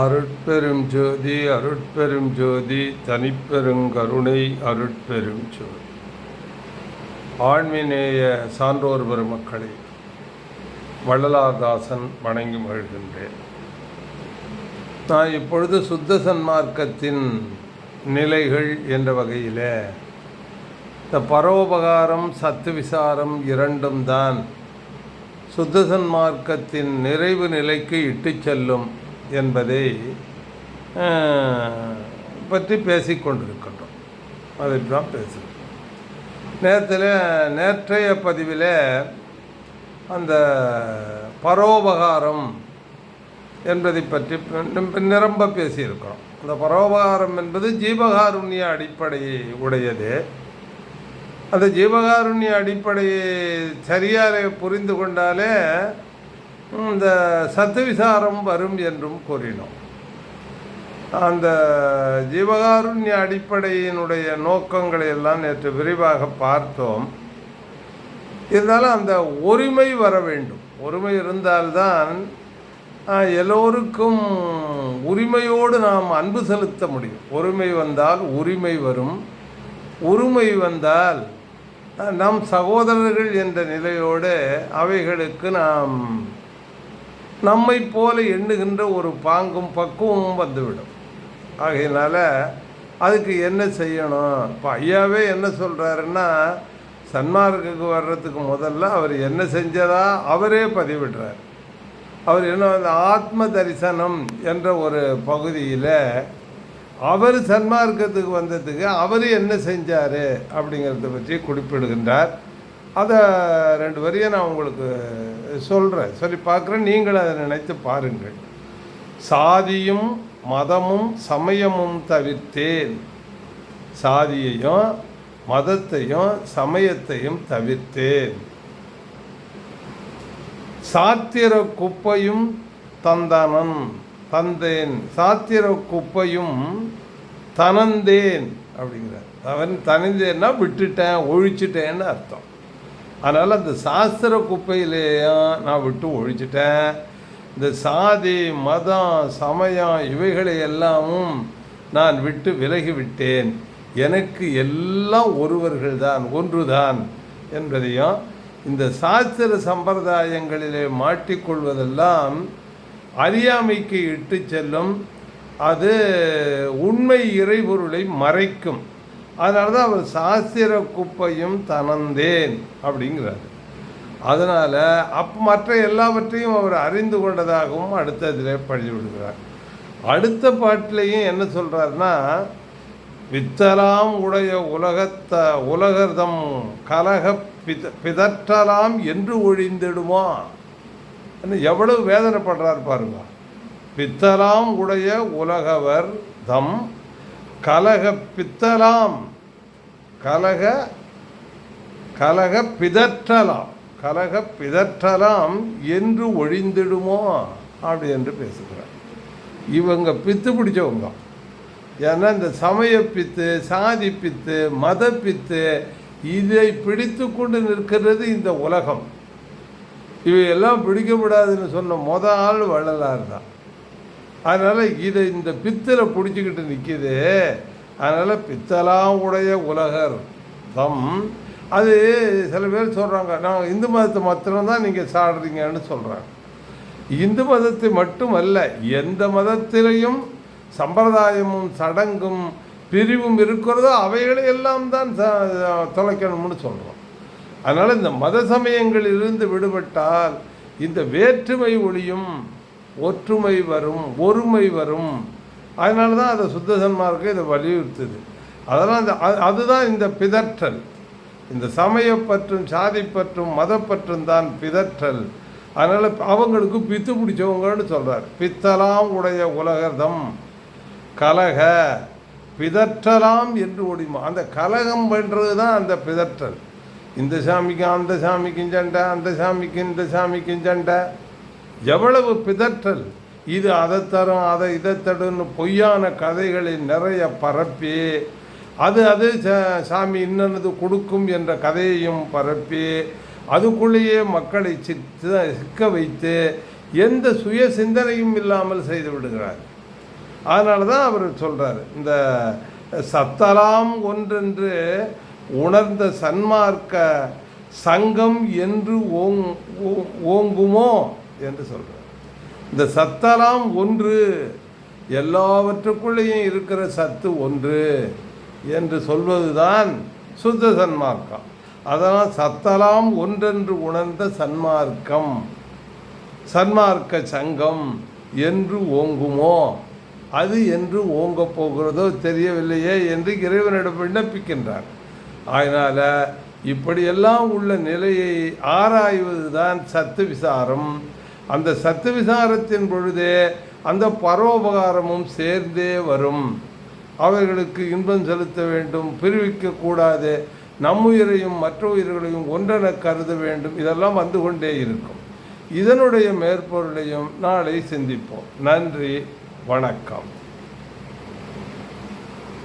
அருட்பெரும் ஜோதி அருட்பெரும் ஜோதி தனிப்பெருங்கருணை அருட்பெரும் ஜோதி. ஆண்மினேய சான்றோர் பெருமக்களை வள்ளலாதாசன் வணங்கி மகிழ்கின்றேன். நான் இப்பொழுது சுத்த சன்மார்க்கத்தின் நிலைகள் என்ற வகையில் இந்த பரோபகாரம் சத்து விசாரம் இரண்டும் தான் சுத்த சன்மார்க்கத்தின் நிறைவு நிலைக்கு இட்டுச் செல்லும் என்பதை பற்றி பற்றி பேசிக்கொண்டிருக்கின்றோம் அதை தான் பேசுகிறோம். நேரத்தில் நேற்றைய பதிவில் அந்த பரோபகாரம் என்பதை பற்றி நிரம்ப பேசியிருக்கிறோம். அந்த பரோபகாரம் என்பது ஜீவகாருண்ய அடிப்படையை உடையது. அந்த ஜீவகாருண்ய அடிப்படையை சரியாக புரிந்து கொண்டாலே இந்த சத்துவிசாரம் வரும் என்றும் கூறினோம். அந்த ஜீவகாருண்ய அடிப்படையினுடைய நோக்கங்களை எல்லாம் நேற்று விரிவாக பார்த்தோம். இருந்தாலும் அந்த ஒருமை வர வேண்டும். ஒருமை இருந்தால்தான் எல்லோருக்கும் உரிமையோடு நாம் அன்பு செலுத்த முடியும். ஒருமை வந்தால் உரிமை வரும். உரிமை வந்தால் நம் சகோதரர்கள் என்ற நிலையோடு அவைகளுக்கு நாம் நம்மை போல எண்ணுகின்ற ஒரு பாங்கும் பக்குவமும் வந்துவிடும். ஆகையினால அதுக்கு என்ன செய்யணும்? இப்போ ஐயாவே என்ன சொல்கிறாருன்னா சன்மார்க்குக்கு வர்றதுக்கு முதல்ல அவர் என்ன செஞ்சதா அவரே பதிவிடுறார். அவர் என்ன அந்த ஆத்ம தரிசனம் என்ற ஒரு பகுதியில் அவர் சன்மார்க்கத்துக்கு வந்ததுக்கு அவர் என்ன செஞ்சார் அப்படிங்கிறத பற்றி குறிப்பிடுகின்றார். அதை ரெண்டு வரியை நான் உங்களுக்கு சொல்கிறேன் சொல்லி பார்க்குறேன். நீங்கள் அதை நினைத்து பாருங்கள். சாதியும் மதமும் சமயமும் தவிர்த்தேன். சாதியையும் மதத்தையும் சமயத்தையும் தவிர்த்தேன். சாத்திர குப்பையும் தந்தனன் தந்தேன். சாத்திர குப்பையும் தனந்தேன் அப்படிங்கிறார். அவன் தனிந்தேன்னா விட்டுட்டேன் ஒழிச்சிட்டேன்னு அர்த்தம். அதனால் அந்த சாஸ்திர குப்பையிலேயும் நான் விட்டு ஒழிச்சிட்டேன் இந்த சாதி மதம் சமயம் இவைகளை எல்லாமும் நான் விட்டு விலகி விட்டேன் எனக்கு எல்லாம் ஒருவர்கள் தான் ஒன்றுதான் என்பதையும் இந்த சாஸ்திர சம்பிரதாயங்களிலே மாட்டிக்கொள்வதெல்லாம் அறியாமைக்கு இட்டு செல்லும். அது உண்மை இறைபொருளை மறைக்கும். அதனால தான் அவர் சாஸ்திர குப்பையும் தனந்தேன் அப்படிங்கிறார். அதனால் அப் மற்ற எல்லாவற்றையும் அவர் அறிந்து கொண்டதாகவும் அடுத்ததிலே பழி விடுகிறார் அடுத்த பாட்டிலையும் என்ன சொல்கிறாருன்னா வித்தலாம் உடைய உலகத்த உலகர்தம் கலக பித பிதற்றலாம் என்று ஒழிந்திடுமா? எவ்வளவு வேதனைப்படுறார் பாருங்க. பித்தலாம் உடைய உலகவர் தம் கலக பித்தலாம் கலக கலக பிதற்றலாம். கலக பிதற்றலாம் என்று ஒழிந்திடுமோ? அப்படி என்று பேசுகிறார். இவங்க பித்து பிடிச்சவங்க. ஏன்னா இந்த சமய பித்து சாதி பித்து மத பித்து இதை பிடித்து கொண்டு நிற்கிறது இந்த உலகம். இவையெல்லாம் பிடிக்கப்படாதுன்னு சொன்ன மொத ஆள் வள்ளலார் தான். அதனால் இதை இந்த பித்தில் பிடிச்சிக்கிட்டு நிற்கிது அதனால் பித்தலாம் உடைய உலகர் தம். அது சில பேர் சொல்கிறாங்க நான் இந்து மதத்தை மாத்திரம்தான் நீங்கள் சாடுறீங்கன்னு சொல்கிறாங்க இந்து மதத்தை மட்டுமல்ல எந்த மதத்திலையும் சம்பிரதாயமும் சடங்கும் பிரிவும் இருக்கிறதோ அவைகளை எல்லாம் தான் தொலைக்கணும்னு சொல்கிறோம் அதனால் இந்த மத சமயங்களிலிருந்து விடுபட்டால் இந்த வேற்றுமை ஒளியும் ஒற்றுமை வரும் ஒருமை வரும். அதனால தான் அதை சுத்தசன்மாருக்கு இதை வலியுறுத்துது. அதெல்லாம் இந்த அது- அதுதான் இந்த பிதற்றல். இந்த சமயப்பற்றும் சாதிப்பற்றும் மதப்பற்றும் தான் பிதற்றல். அதனால் அவங்களுக்கு பித்து பிடிச்சவங்கன்னு சொல்கிறார் பித்தலாம் உடைய உலகதம் கலக பிதற்றலாம் என்று ஒடிமா. அந்த கலகம் பண்ணுறது தான் அந்த பிதற்றல். இந்த சாமிக்கு அந்த சாமிக்கும் சண்டை அந்த சாமிக்கு இந்த சாமிக்கும் சண்டை. எவ்வளவு பிதற்றல். இது அதை தரும் அதை இதை தடுன்னு பொய்யான கதைகளை நிறைய பரப்பி அது அது சாமி இன்னது கொடுக்கும் என்ற கதையையும் பரப்பி அதுக்குள்ளேயே மக்களை சித்த சிக்க வைத்து எந்த சுய சிந்தனையும் இல்லாமல் செய்து விடுகிறார். அதனால தான் அவர் சொல்கிறார் இந்த சத்தலாம் ஒன்றென்று உணர்ந்த சன்மார்க்க சங்கம் என்று ஓங் ஓ- ஓங்குமோ என்று சொல்கிறார் இந்த சத்தலாம் ஒன்று. எல்லாவற்றுக்குள்ளேயும் இருக்கிற சத்து ஒன்று என்று சொல்வதுதான் சுத்த சன்மார்க்கம். அதனால் சத்தலாம் ஒன்றென்று உணர்ந்த சன்மார்க்கம் சன்மார்க்க சங்கம் என்று ஓங்குமோ? அது என்று ஓங்கப் போகிறதோ தெரியவில்லையே என்று இறைவனிடம் விண்ணப்பிக்கின்றார் அதனால் இப்படியெல்லாம் உள்ள நிலையை ஆராய்வது தான் சத்து விசாரம். அந்த சத்து விசாரத்தின் பொழுதே அந்த பரோபகாரமும் சேர்ந்தே வரும். அவர்களுக்கு இன்பம் செலுத்த வேண்டும் பிரிவிக்க கூடாது. நம்முயிரையும் மற்ற உயிர்களையும் ஒன்றென கருத வேண்டும். இதெல்லாம் வந்து கொண்டே இருக்கும். இதனுடைய மேற்பொருளையும் நாளை சிந்திப்போம். நன்றி வணக்கம்.